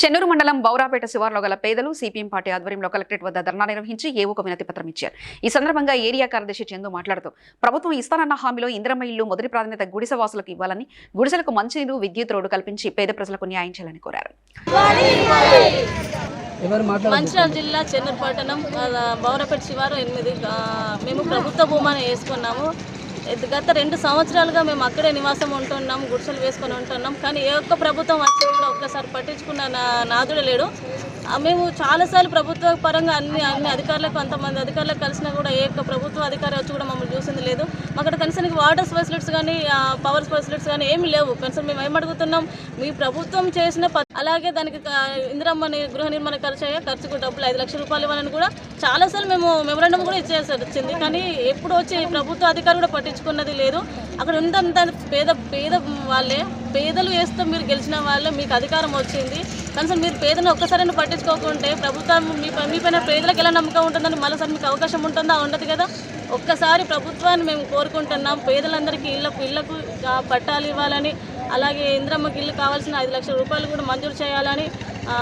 చెన్నూరు మండలం బౌరాపేట శివార్లో గల పేదలు సిపిఎం పార్టీ ఆధ్వర్యంలో కలెక్టరేట్ వద్ద ధర్నా నిర్వహించి ఏవోక వినతి పత్రం ఇచ్చారు. ఈ సందర్భంగా ఏరియా కార్యదర్శి చందు మాట్లాడుతూ ప్రభుత్వం ఇస్తానన్న హామీలో ఇంద్రమ్మ ఇల్లు మొదటి ప్రాధాన్యత గుడిసె వాసులకు ఇవ్వాలని గుడిసెలకు మంచినీరు విద్యుత్ రోడ్డు కల్పించి పేద ప్రజలకు న్యాయం చేయాలని కోరారు. మంచిర్యాల జిల్లా చెన్నూరు పట్టణం బౌరపేట శివారు ఎనిమిది మేము ప్రభుత్వ భూమాన్ని వేసుకున్నాము. గత రెండు సంవత్సరాలుగా మేము అక్కడే నివాసం ఉంటున్నాం గుడిసెలు వేసుకొని ఉంటున్నాం. కానీ ఏ ఒక్క ప్రభుత్వం వచ్చి కూడా ఒక్కసారి పట్టించుకున్న నా నాదుడు లేడు. మేము చాలాసార్లు ప్రభుత్వ పరంగా అన్ని అన్ని అధికారులకు కొంతమంది అధికారులకు కలిసినా కూడా ఏ ఒక్క ప్రభుత్వ అధికారి వచ్చి కూడా మమ్మల్ని చూసింది లేదు. అక్కడ కనీసానికి వాటర్ ఫెసిలిటీస్ కానీ పవర్ ఫెసిలిటీస్ కానీ ఏమి లేవు. కనీసం మేము ఏమడుగుతున్నాం మీ ప్రభుత్వం చేసిన అలాగే దానికి క- ఇందిరమ్మని గృహ నిర్మాణ ఖర్చు అయ్యే ఖర్చుకు డబ్బులు ఐదు లక్షల రూపాయలు ఇవ్వాలని కూడా చాలాసార్లు మేము మెమరాండం కూడా ఇచ్చేసి వచ్చింది కానీ ఎప్పుడు వచ్చి ప్రభుత్వ అధికారులు కూడా పట్టించుకున్నది లేదు. అక్కడ ఉందంత పేద పేద వాళ్ళే. పేదలు వేస్తే మీరు గెలిచిన వాళ్ళే మీకు అధికారం వచ్చింది. కనీసం మీరు పేదను ఒక్కసారైనా పట్టించుకోకుంటే ప్రభుత్వం మీ మీ పైన పేదలకు ఎలా నమ్మకం ఉంటుందని మరోసారి మీకు అవకాశం ఉంటుందా? ఉండదు కదా. ఒక్కసారి ప్రభుత్వాన్ని మేము కోరుకుంటున్నాం. పేదలందరికీ ఇళ్ళకు ఇళ్ళకు పట్టాలు ఇవ్వాలని అలాగే ఇంద్రమ్మకి ఇల్లు కావాల్సిన ఐదు లక్షల రూపాయలు కూడా మంజూరు చేయాలని ఆ,